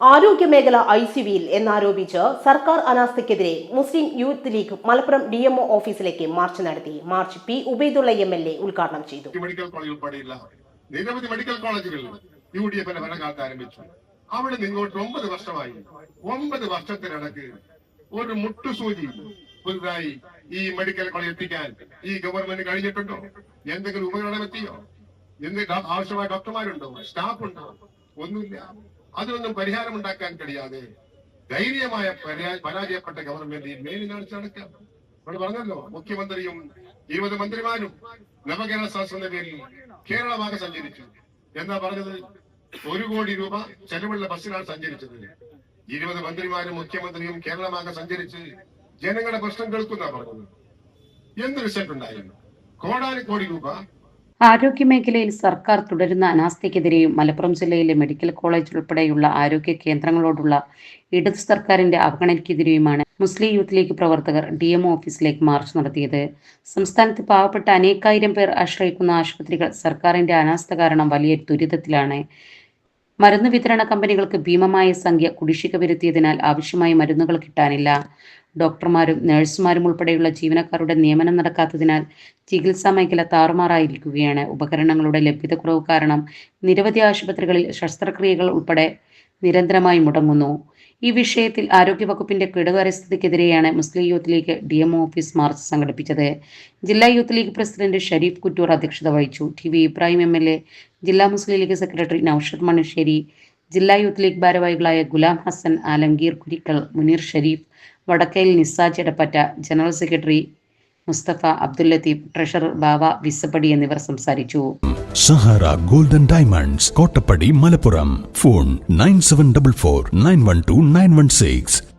ആരോഗ്യമേഖല I C വിയിൽ എന്നാരോപിച്ച് സർക്കാർ അനാസ്ഥയ്ക്കെതിരെ മുസ്ലിം youth league Malappuram D MO ഓഫീസിലേക്ക് മാർച്ച് നടത്തി. March P Ubaidulla M L A ഉദ്ഘാടനം ചെയ്തു. മെഡിക്കൽ കോളേജ് ഉൾപ്പെടെയുള്ള നിരവധി മെഡിക്കൽ കോളേജുകളിൽ യു ഡി എഫിന്റെ ഭരണകാലത്ത് ആരംഭിച്ചു. അവിടെ നിങ്ങോട്ട് ഒമ്പത് വർഷമായി. ഒമ്പത് വർഷത്തിനിടക്ക് ഒരു മുട്ടുസൂചി പുതുതായി ഈ മെഡിക്കൽ കോളേജ് എത്തിക്കാൻ ഈ ഗവൺമെന്റ് കഴിഞ്ഞിട്ടുണ്ടോ? എന്തെങ്കിലും ഉപകരണം എത്തിയോ? എന്ത് ആവശ്യമായ ഡോക്ടർമാരുണ്ടോ? സ്റ്റാഫ് ഉണ്ടോ ഒന്നുമില്ല. അതിനൊന്നും പരിഹാരം ഉണ്ടാക്കാൻ കഴിയാതെ ധൈര്യമായ പരാ- പരാജയപ്പെട്ട ഗവൺമെന്റ് ഈ മേലിനാഴ്ച നടക്കാം ഇവിടെ പറഞ്ഞല്ലോ മുഖ്യമന്ത്രിയും ഇരുപത് മന്ത്രിമാരും നവകേരള ശാസ്ത്രത്തിന്റെ പേരിൽ കേരളമാകെ സഞ്ചരിച്ചു. എന്താ പറഞ്ഞത്? ഒരു കോടി രൂപ ചെലവുള്ള ബസ്സിലാണ് സഞ്ചരിച്ചത്. ഇരുപത് മന്ത്രിമാരും മുഖ്യമന്ത്രിയും കേരളമാകെ സഞ്ചരിച്ച് ജനങ്ങളുടെ പ്രശ്നം കേൾക്കുന്ന പറഞ്ഞത്. എന്ത് റിസൾട്ട് ഉണ്ടായിരുന്നു? കോടാനും കോടി രൂപ ആരോഗ്യമേഖലയിൽ സർക്കാർ തുടരുന്ന അനാസ്ഥയ്ക്കെതിരെയും മലപ്പുറം ജില്ലയിലെ മെഡിക്കൽ കോളേജ് ഉൾപ്പെടെയുള്ള ആരോഗ്യ കേന്ദ്രങ്ങളോടുള്ള ഇടതു സർക്കാരിന്റെ അവഗണനയ്ക്കെതിരെയുമാണ് മുസ്ലിം യൂത്ത് ലീഗ് പ്രവർത്തകർ ഡി എം ഓഫീസിലേക്ക് മാർച്ച് നടത്തിയത്. സംസ്ഥാനത്ത് പാവപ്പെട്ട അനേകായിരം പേർ ആശ്രയിക്കുന്ന ആശുപത്രികൾ സർക്കാരിന്റെ അനാസ്ഥ കാരണം വലിയ ദുരിതത്തിലാണ്. മരുന്ന് വിതരണ കമ്പനികൾക്ക് ഭീമമായ സംഖ്യ കുടിശ്ശിക വരുത്തിയതിനാൽ ആവശ്യമായ മരുന്നുകൾ കിട്ടാനില്ല. ഡോക്ടർമാരും നഴ്സുമാരും ഉൾപ്പെടെയുള്ള ജീവനക്കാരുടെ നിയമനം നടക്കാത്തതിനാൽ ചികിത്സാ മേഖല താറുമാറായിരിക്കുകയാണ്. ഉപകരണങ്ങളുടെ ലഭ്യതക്കുറവ് കാരണം നിരവധി ആശുപത്രികളിൽ ശസ്ത്രക്രിയകൾ ഉൾപ്പെടെ നിരന്തരമായി മുടങ്ങുന്നു. ഈ വിഷയത്തിൽ ആരോഗ്യവകുപ്പിന്റെ കെടുകാര്യസ്ഥതയ്ക്കെതിരെയാണ് Muslim Youth League D M office march സംഘടിപ്പിച്ചത്. ജില്ലാ youth league president Sharif Kuttoor അധ്യക്ഷത വഹിച്ചു. T V Ibrahim M L A ജില്ലാ മുസ്ലിം ലീഗ് സെക്രട്ടറി നൌഷദ് മണുശ്ശേരി ജില്ലാ യൂത്ത് ലീഗ് ഭാരവാഹികളായ Gulam Hasan Alamgir Kurikkal Muneer Shareef Vadakkayil Nisaj Edappatta general secretary Mustafa Abdul Latheef treasurer Bava Visappadi എന്നിവർ സംസാരിച്ചു. Sahara golden diamonds Kottappadi Malappuram. Phone nine seven double four nine one two nine one six.